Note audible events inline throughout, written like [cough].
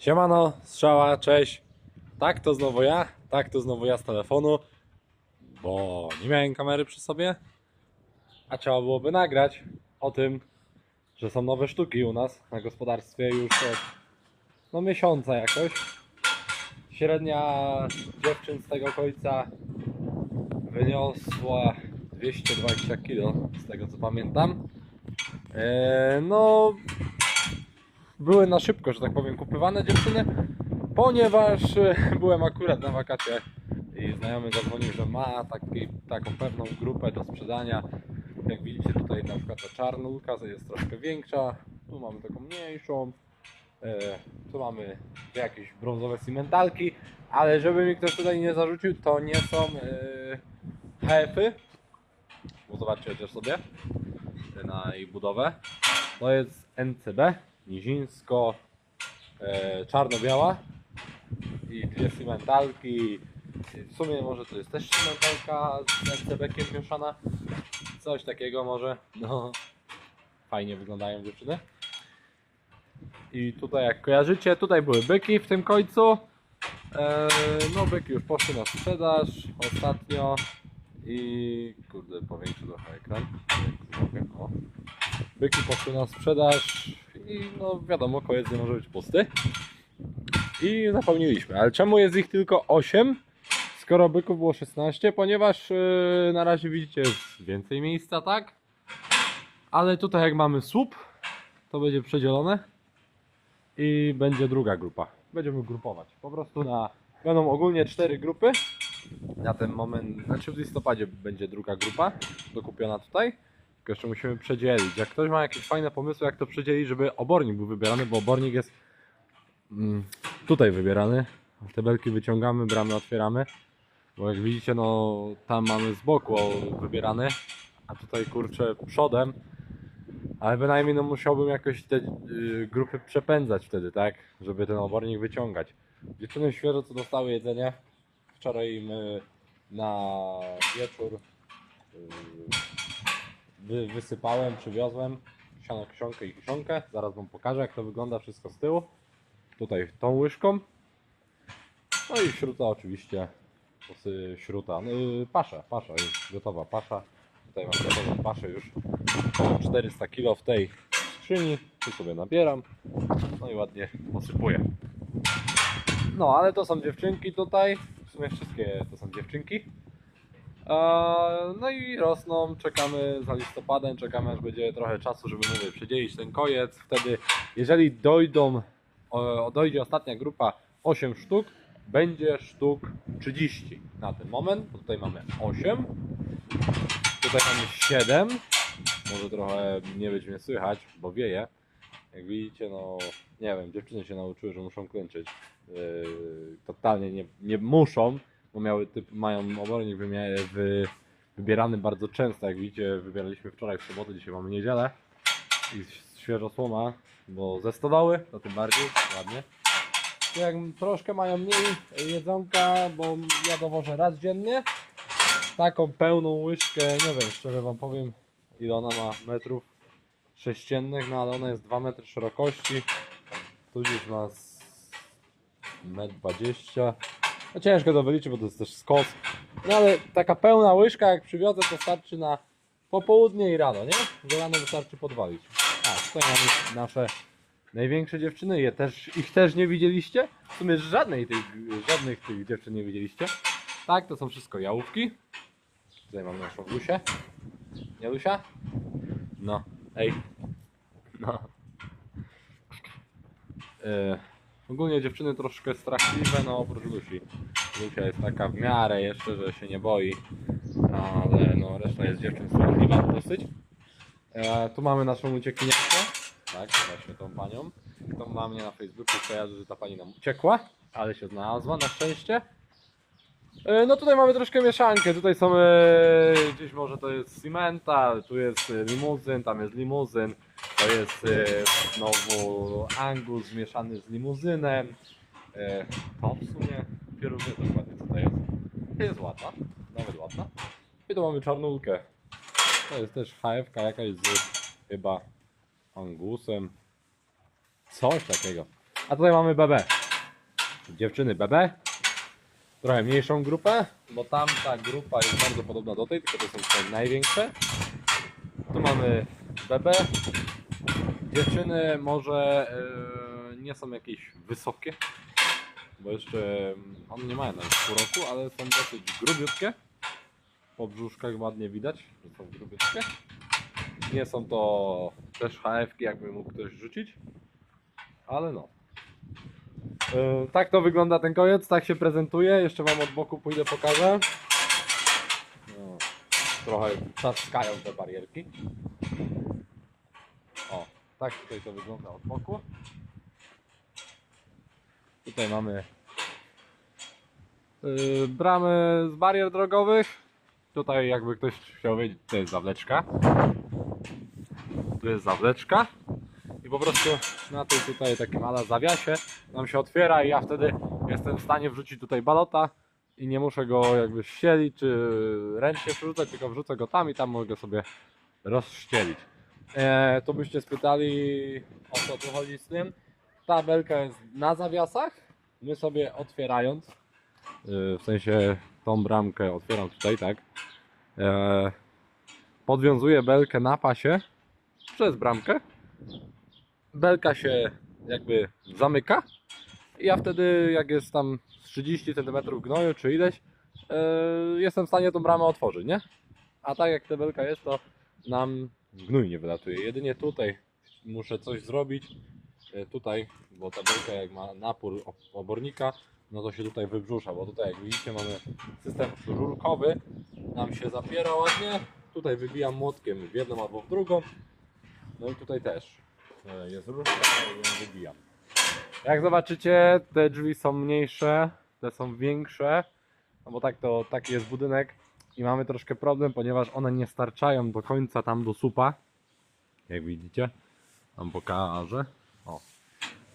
Siemano, strzała, cześć. Tak, to znowu ja, tak, to znowu ja z telefonu, bo nie miałem kamery przy sobie, a trzeba byłoby nagrać o tym, że są nowe sztuki u nas na gospodarstwie już od no, miesiąca jakoś. Średnia dziewczyn z tego końca wyniosła 220 kg, z tego co pamiętam. Eee, no, były na szybko, że tak powiem, kupywane dziewczyny, ponieważ e, byłem akurat na wakacje i znajomy zadzwonił, że ma taki, taką pewną grupę do sprzedania. Jak widzicie tutaj na przykład ta czarnulka jest troszkę większa, tu mamy taką mniejszą, e, tu mamy jakieś brązowe cimentalki, ale żeby mi ktoś tutaj nie zarzucił, to nie są e, HF-y, bo zobaczcie chociaż sobie na jej budowę. To jest NCB, nizińsko e, czarno-biała i dwie cimentalki. W sumie może to jest też cimentalka z NCB-kiem mieszana. Coś takiego może. No, fajnie wyglądają dziewczyny. I tutaj jak kojarzycie, tutaj były byki w tym końcu. E, no byki już poszły na sprzedaż ostatnio. I kurde, powiększę trochę ekran. O. Byki poszły na sprzedaż i no wiadomo, koniec nie może być pusty. I zapełniliśmy. Ale czemu jest ich tylko 8? Skoro byków było 16, ponieważ yy, na razie widzicie jest więcej miejsca, tak? Ale tutaj jak mamy słup, to będzie przedzielone i będzie druga grupa. Będziemy grupować. Po prostu na będą ogólnie cztery grupy. Na ten moment, znaczy w listopadzie będzie druga grupa dokupiona tutaj. Tylko jeszcze musimy przedzielić. Jak ktoś ma jakieś fajne pomysły, jak to przedzielić, żeby obornik był wybierany, bo obornik jest mm, tutaj wybierany. Te belki wyciągamy, bramy otwieramy. Bo jak widzicie, no tam mamy z boku wybierany, a tutaj kurczę przodem. Ale bynajmniej no musiałbym jakoś te y, grupy przepędzać wtedy, tak? Żeby ten obornik wyciągać. Dziewczyny świeżo co dostały jedzenie. Wczoraj im y, na wieczór y, wy, wysypałem, przywiozłem siano kiszonkę i kiszonkę. Zaraz wam pokażę jak to wygląda wszystko z tyłu. Tutaj tą łyżką. No i śruta oczywiście. Śruta. No, y, pasza, pasza już gotowa pasza. Tutaj mam gotową paszę już. Ponad 400 kg w tej skrzyni. Tu sobie nabieram. No i ładnie posypuję. No, ale to są dziewczynki tutaj. W sumie wszystkie to są dziewczynki. No i rosną, czekamy za listopadem, czekamy aż będzie trochę czasu, żeby mówię, przedzielić ten kojec. Wtedy, jeżeli dojdą, dojdzie ostatnia grupa 8 sztuk, będzie sztuk 30 na ten moment. Tutaj mamy 8, tutaj mamy 7. Może trochę nie być mnie słychać, bo wieje. Jak widzicie, no nie wiem, dziewczyny się nauczyły, że muszą klęczyć. Yy, totalnie nie, nie muszą, bo miały typ, mają obornik wy, wybierany bardzo często. Jak widzicie, wybieraliśmy wczoraj w sobotę, dzisiaj mamy niedzielę. I świeżo słoma, bo ze stodoły, to tym bardziej ładnie. Jak troszkę mają mniej jedzonka, bo ja dowożę raz dziennie. Taką pełną łyżkę, nie wiem, szczerze wam powiem, ile ona ma metrów sześciennych, no ale ona jest 2 metry szerokości. Tu gdzieś ma z 1,20 m. No ciężko to wyliczyć, bo to jest też skos. No ale taka pełna łyżka, jak przywiozę, to starczy na popołudnie i rano, nie? Że rano wystarczy podwalić. A, tutaj mamy nasze największe dziewczyny. Je też, ich też nie widzieliście? W sumie żadnej tych, żadnych tych dziewczyn nie widzieliście. Tak, to są wszystko jałówki. Tutaj mamy naszą Lusię. Nie Lusia? No, ej. No. E, ogólnie dziewczyny troszkę strachliwe, no oprócz Lusi. Lucia jest taka w miarę jeszcze, że się nie boi. Ale no reszta jest dziewczyn strachliwa dosyć. E, tu mamy naszą uciekiniarkę. Tak, właśnie tą panią. Kto ma mnie na Facebooku kojarzy, że ta pani nam uciekła, ale się znalazła na szczęście. E, No tutaj mamy troszkę mieszankę, tutaj są e, gdzieś może to jest Cimenta, tu jest e, limuzyn, tam jest limuzyn, to jest znowu Angus zmieszany z limuzynem. To w sumie dopiero wiem dokładnie to jest. Jest ładna, nawet ładna. I tu mamy czarnulkę. To jest też HFK jakaś z chyba Angusem. Coś takiego. A tutaj mamy BB. Dziewczyny BB. Trochę mniejszą grupę, bo tamta grupa jest bardzo podobna do tej, tylko to są te największe. Tu mamy BB. Dziewczyny może e, nie są jakieś wysokie, bo jeszcze mm, one nie mają nawet pół roku, ale są dosyć grubiutkie. Po brzuszkach ładnie widać, że są grubiutkie. Nie są to też HF-ki, jakby mógł ktoś rzucić, ale no. E, tak to wygląda ten koniec, tak się prezentuje. Jeszcze wam od boku pójdę pokażę. No, trochę trzaskają te barierki. O, tak tutaj to wygląda od boku. Tutaj mamy yy, bramy z barier drogowych. Tutaj jakby ktoś chciał wiedzieć, to jest zawleczka. Tu jest zawleczka. Po prostu na tej tutaj takim ala zawiasie nam się otwiera i ja wtedy jestem w stanie wrzucić tutaj balota i nie muszę go jakby ścielić czy ręcznie przerzucać, tylko wrzucę go tam i tam mogę sobie rozścielić. E, to byście spytali o co tu chodzi z tym. Ta belka jest na zawiasach. My sobie otwierając, e, w sensie tą bramkę otwieram tutaj, tak. E, podwiązuję belkę na pasie przez bramkę. Belka się jakby zamyka. I ja wtedy, jak jest tam z 30 cm gnoju czy ileś, e, jestem w stanie tą bramę otworzyć, nie? A tak jak ta belka jest, to nam gnój nie wylatuje. Jedynie tutaj muszę coś zrobić. e, Tutaj, bo ta belka jak ma napór obornika, no to się tutaj wybrzusza, bo tutaj jak widzicie mamy system rurkowy, nam się zapiera ładnie. Tutaj wybijam młotkiem w jedną albo w drugą. No i tutaj też jest rurka, ja ją wybijam. Jak zobaczycie, te drzwi są mniejsze, te są większe, no bo tak to taki jest budynek i mamy troszkę problem, ponieważ one nie starczają do końca tam do supa. Jak widzicie, tam pokażę. O,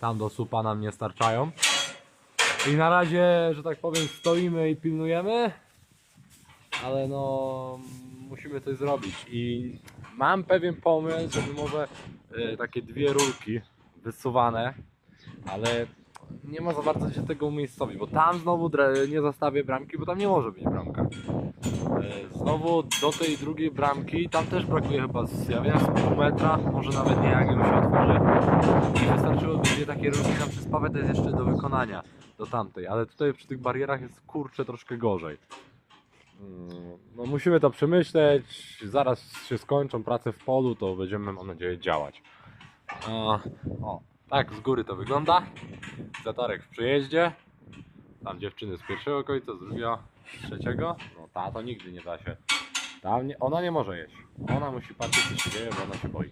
tam do supa nam nie starczają. I na razie, że tak powiem, stoimy i pilnujemy, ale no musimy coś zrobić i mam pewien pomysł, żeby może e, takie dwie rurki wysuwane, ale nie ma za bardzo się tego umiejscowić, bo tam znowu nie zastawię bramki, bo tam nie może być bramka. E, Znowu do tej drugiej bramki, tam też brakuje chyba zjawia z pół metra, może nawet nie jak ją się otworzy. I wystarczyłoby dwie takie rurki tam przez pawę, to jest jeszcze do wykonania, do tamtej, ale tutaj przy tych barierach jest kurczę troszkę gorzej. Mm, No musimy to przemyśleć, zaraz się skończą prace w polu, to będziemy mam nadzieję działać. O, tak z góry to wygląda. Zatorek w przyjeździe. Tam dziewczyny z pierwszego końca, z drugiego, z trzeciego. No ta to nigdy nie da się. Tam nie, ona nie może jeść. Ona musi patrzeć co się dzieje, bo ona się boi.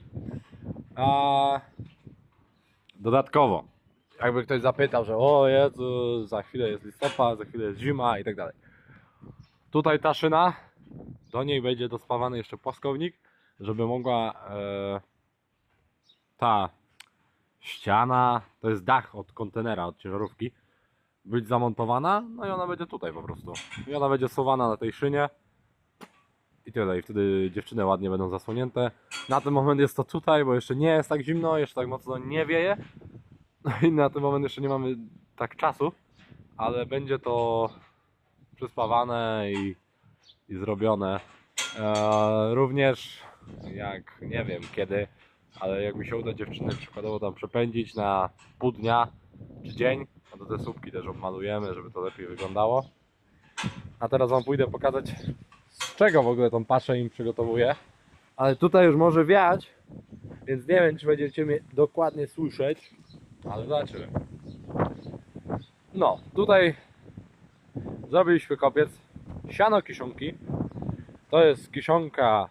A dodatkowo, jakby ktoś zapytał, że o Jezu, za chwilę jest listopad, za chwilę jest zima i tak dalej. Tutaj ta szyna, do niej będzie dospawany jeszcze płaskownik, żeby mogła e, ta ściana, to jest dach od kontenera, od ciężarówki, być zamontowana, no i ona będzie tutaj po prostu. I ona będzie suwana na tej szynie. I tyle, i wtedy dziewczyny ładnie będą zasłonięte. Na ten moment jest to tutaj, bo jeszcze nie jest tak zimno, jeszcze tak mocno nie wieje. No i na ten moment jeszcze nie mamy tak czasu, ale będzie to przyspawane i, i zrobione. E, również jak nie wiem kiedy, ale jak mi się uda dziewczyny przykładowo tam przepędzić na pół dnia czy dzień, no to te słupki też obmalujemy, żeby to lepiej wyglądało. A teraz wam pójdę pokazać z czego w ogóle tą paszę im przygotowuję. Ale tutaj już może wiać, więc nie wiem czy będziecie mnie dokładnie słyszeć, ale zobaczymy. No, tutaj zrobiliśmy kopiec siano kiszonki. To jest kiszonka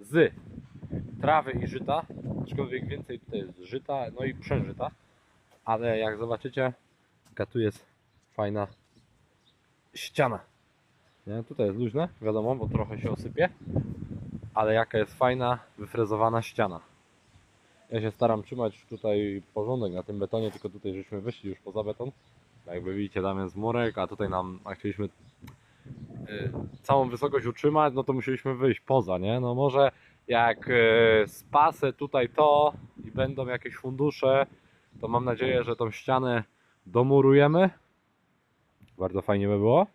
z trawy i żyta, aczkolwiek więcej tutaj jest żyta, no i przężyta. Ale jak zobaczycie, tu jest fajna ściana. Nie? Tutaj jest luźne, wiadomo, bo trochę się osypie, ale jaka jest fajna, wyfrezowana ściana. Ja się staram trzymać tutaj porządek na tym betonie, tylko tutaj żeśmy wyszli już poza beton. Jakby widzicie, tam jest murek, a tutaj nam, a chcieliśmy y, całą wysokość utrzymać, no to musieliśmy wyjść poza, nie? No może jak y, spasę tutaj to i będą jakieś fundusze, to mam nadzieję, że tą ścianę domurujemy. Bardzo fajnie by było.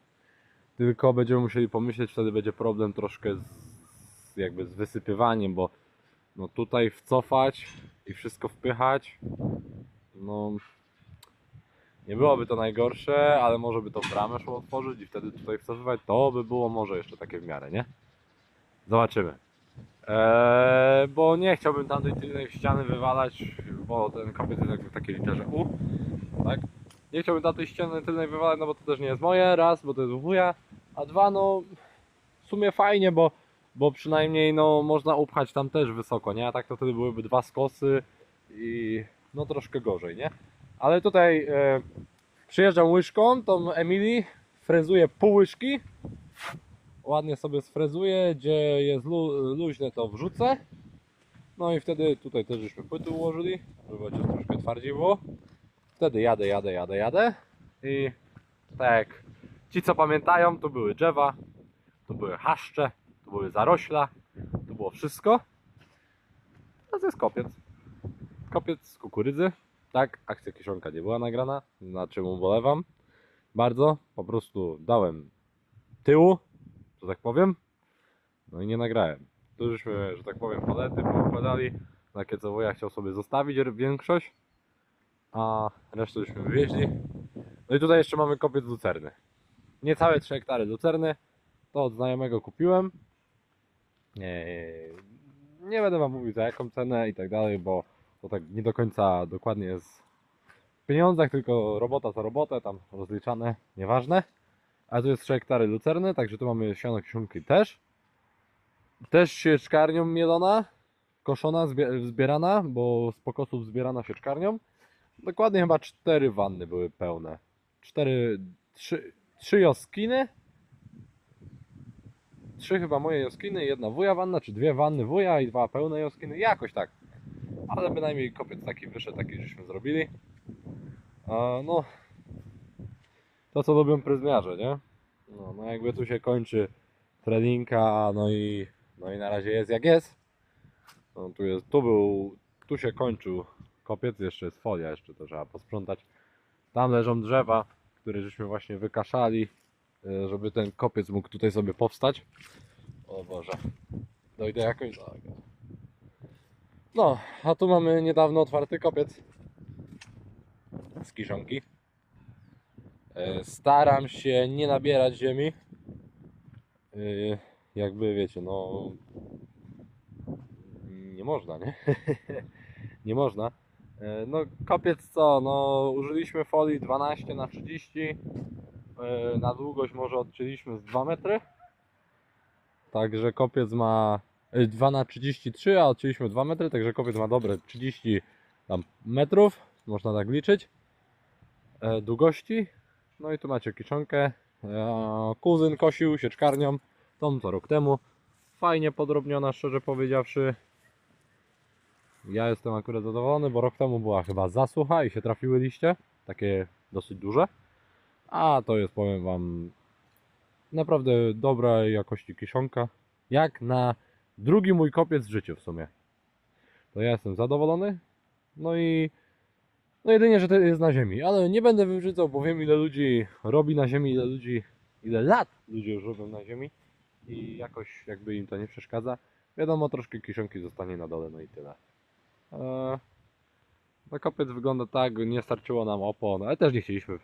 Tylko będziemy musieli pomyśleć, wtedy będzie problem troszkę z, jakby z wysypywaniem, bo no tutaj wcofać i wszystko wpychać, no nie byłoby to najgorsze, ale może by to bramę szło otworzyć i wtedy tutaj wcofywać, to by było może jeszcze takie w miarę, nie? Zobaczymy. Eee, bo nie chciałbym tamtej tylnej ściany wywalać, bo ten kopiec jest jakby w takiej literze U, tak? Nie chciałbym tamtej ściany tylnej wywalać, no bo to też nie jest moje, raz, bo to jest wuja, a dwa, no w sumie fajnie, bo, bo przynajmniej no można upchać tam też wysoko, nie? A tak to wtedy byłyby dwa skosy i no troszkę gorzej, nie? Ale tutaj e, przyjeżdżam łyżką, tą Emily frezuje pół łyżki, ładnie sobie sfrezuję, gdzie jest lu, luźne to wrzucę. No i wtedy tutaj też żeśmy płyty ułożyli, żeby chociaż troszkę twardziej było. Wtedy jadę, jadę, jadę, jadę i tak ci co pamiętają, to były drzewa, to były haszcze, to były zarośla, to było wszystko. To jest kopiec. Kopiec z kukurydzy. Tak, akcja kieszonka nie była nagrana, na czym ubolewam. Bardzo, po prostu dałem tyłu, że tak powiem. No i nie nagrałem. Tu żeśmy, że tak powiem, palety poukładali. Takie co wuja chciał sobie zostawić większość. A resztę żeśmy wywieźli. No i tutaj jeszcze mamy kopiec lucerny. Niecałe 3 hektary lucerny. To od znajomego kupiłem. Nie, nie będę wam mówił za jaką cenę i tak dalej, bo to tak nie do końca dokładnie jest w pieniądzach, tylko robota za robotę, tam rozliczane, nieważne. A tu jest 3 hektary lucerny, także tu mamy siano kiszonki też. Też sieczkarnią mielona, koszona, zbie- zbierana, bo z pokosów zbierana sieczkarnią. Dokładnie chyba 4 wanny były pełne. 4, 3, 3 joskiny. Trzy chyba moje joskiny, jedna wuja wanna, czy dwie wanny wuja i dwa pełne joskiny, jakoś tak. Ale bynajmniej kopiec taki wyszedł, taki żeśmy zrobili. A, no, to co lubią pryzmiarze, nie? No, no jakby tu się kończy treninga, no i, no i na razie jest jak jest. No, tu jest, tu był, tu się kończył kopiec, jeszcze jest folia, jeszcze to trzeba posprzątać. Tam leżą drzewa, które żeśmy właśnie wykaszali, e, żeby ten kopiec mógł tutaj sobie powstać. O Boże, dojdę jakoś. No, a tu mamy niedawno otwarty kopiec z kiszonki. E, Staram się nie nabierać ziemi. E, Jakby wiecie, no. Nie można, nie? [laughs] nie można. E, No, kopiec co? No, użyliśmy folii 12 na 30 E, Na długość może odcięliśmy z 2 metry. Także kopiec ma 2 na 33, a odcięliśmy 2 metry, także kopiec ma dobre 30 tam metrów, można tak liczyć. E, Długości. No i tu macie kiszonkę. E, Kuzyn kosił sieczkarnią, tą co rok temu. Fajnie podrobniona, szczerze powiedziawszy. Ja jestem akurat zadowolony, bo rok temu była chyba zasucha i się trafiły liście. Takie dosyć duże. A to jest, powiem Wam, naprawdę dobrej jakości kiszonka. Jak na drugi mój kopiec w życiu w sumie. To ja jestem zadowolony. No i no jedynie, że to jest na ziemi, ale nie będę wybrzydzał, bo wiem ile ludzi robi na ziemi, ile ludzi, ile lat ludzie już robią na ziemi i jakoś jakby im to nie przeszkadza. Wiadomo, troszkę kiszonki zostanie na dole, no i tyle. Eee, no kopiec wygląda tak, nie starczyło nam opon, ale też nie chcieliśmy.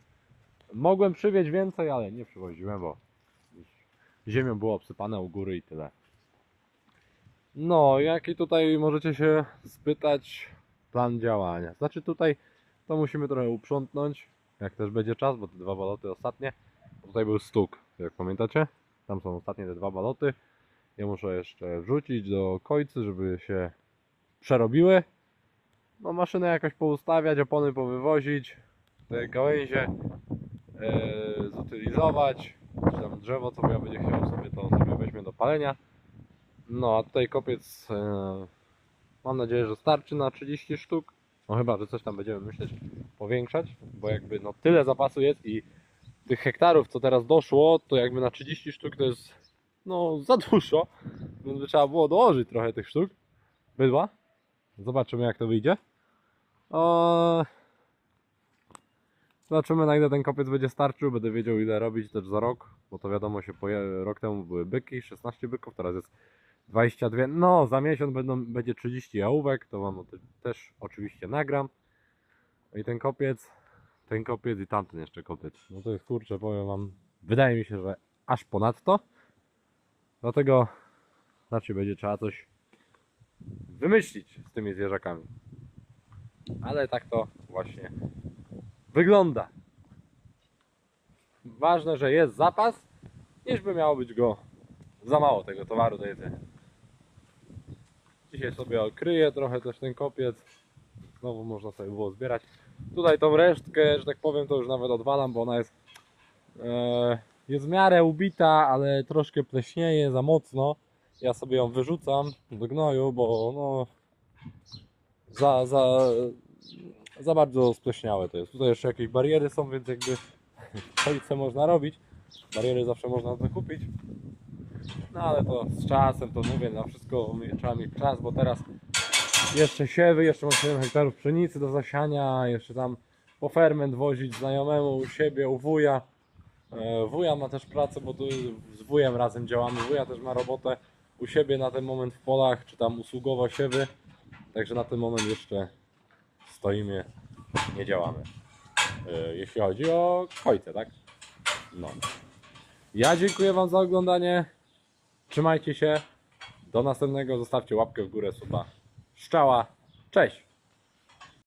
Mogłem przywieźć więcej, ale nie przywoziłem, bo ziemią było obsypane u góry i tyle. No, jaki tutaj możecie się spytać plan działania? Znaczy tutaj to musimy trochę uprzątnąć, jak też będzie czas, bo te dwa baloty ostatnie. Tutaj był stuk, jak pamiętacie? Tam są ostatnie te dwa baloty. Ja muszę jeszcze wrzucić do końcy, żeby się przerobiły. No maszynę jakoś poustawiać, opony powywozić, te gałęzie e, zutylizować, czy tam drzewo, co ja będzie chciał sobie, to sobie weźmie do palenia. No a tutaj kopiec, e, mam nadzieję, że starczy na 30 sztuk. No chyba, że coś tam będziemy myśleć powiększać, bo jakby no tyle zapasu jest i tych hektarów, co teraz doszło, to jakby na 30 sztuk to jest no za dużo, więc by trzeba było dołożyć trochę tych sztuk bydła. Zobaczymy jak to wyjdzie. Zobaczymy na ile ten kopiec będzie starczył, będę wiedział ile robić też za rok, bo to wiadomo się poje... rok temu były byki, 16 byków, teraz jest 22, no za miesiąc będą, będzie 30 jałówek, to wam też oczywiście nagram. I ten kopiec, ten kopiec i tamten jeszcze kopiec, no to jest kurczę, powiem wam, wydaje mi się, że aż ponadto, dlatego raczej będzie trzeba coś wymyślić z tymi zwierzakami. Ale tak to właśnie wygląda. Ważne, że jest zapas, niż by miało być go za mało tego towaru do jedzenia. Dzisiaj sobie okryję trochę też ten kopiec. Znowu można sobie było zbierać. Tutaj tą resztkę, że tak powiem, to już nawet odwalam, bo ona jest e, jest w miarę ubita, ale troszkę pleśnieje za mocno. Ja sobie ją wyrzucam do gnoju, bo no za, za, za bardzo spleśniałe to jest. Tutaj jeszcze jakieś bariery są, więc jakby [laughs] co można robić. Bariery zawsze można zakupić. No ale to z czasem, to mówię, na wszystko mi- trzeba mieć czas, bo teraz jeszcze siewy, jeszcze mam 7 hektarów pszenicy do zasiania, jeszcze tam po ferment wozić znajomemu u siebie, u wuja. E, Wuja ma też pracę, bo tu z wujem razem działamy. Wuja też ma robotę u siebie na ten moment w polach, czy tam usługowo siewy. Także na ten moment jeszcze stoimy, nie działamy. E, Jeśli chodzi o kojce, tak? No. Ja dziękuję Wam za oglądanie. Trzymajcie się. Do następnego. Zostawcie łapkę w górę, suba. Szczała. Cześć!